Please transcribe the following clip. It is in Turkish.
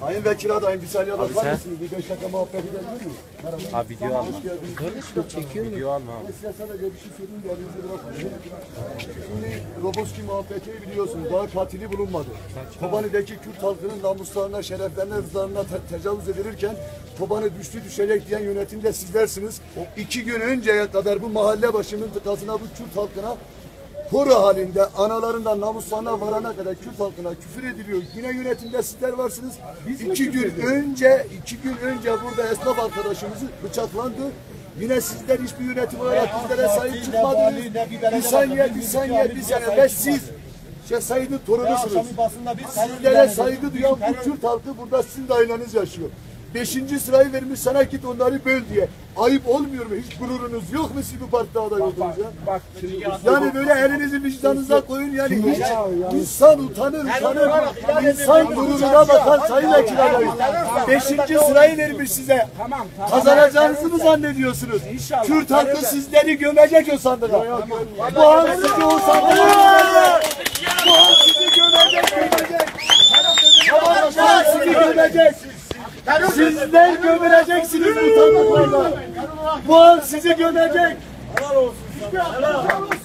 Sayın Vekil adayım bir saniye bakar sen- mısınız? Bir beş dakika muhabbet edebilir miyiz? Merhaba. Ha video alma. Kardeşim çekiyor mu? Video alma abi. Ben size sadece bir şey söyleyeyim de elinizi bırakmayın. Şimdi Roboski muhabbeti biliyorsunuz daha katili bulunmadı. Kobani'deki Kürt halkının namuslarına, şereflerine, rızlarına te- tecavüz edilirken Kobani düştü düşecek diyen yönetimde sizlersiniz. O iki gün önceye kadar bu mahalle başının tıkasına bu Kürt halkına Koru halinde analarından namuslarına varana kadar Kürt halkına küfür ediliyor. Yine yönetimde sizler varsınız. iki gün önce, iki gün önce burada esnaf arkadaşımızı bıçaklandı. Yine sizler hiçbir yönetim olarak bizlere sahip çıkmadınız. Bir saniye, bir saniye, bir saniye. Ve siz şey Said'in torunusunuz. Sizlere saygı duyan bu Kürt halkı burada sizin de ailenizz yaşıyor. Beşinci sırayı vermiş sana git onları böl diye. Ayıp olmuyor mu? Hiç gururunuz yok mu siz bu partide aday oldunuz ya? Bak şimdi Yani böyle elinizi vicdanınıza koyun yani hiç insan utanır utanır insan gururuna bakar sayın vekil adayı. Beşinci sırayı vermiş size. tamam tamam. Kazanacağınızı mı zannediyorsunuz? Kürt halkı sizleri gömecek o sandığa. Bu halk sizi o sandığa. Bu halk sizi gömecek gömecek. Bu halk sizi gömecek. Sizler gömüleceksiniz bu sandıklarla. Bu halk sizi gömecek. Helal olsun. Helal olsun.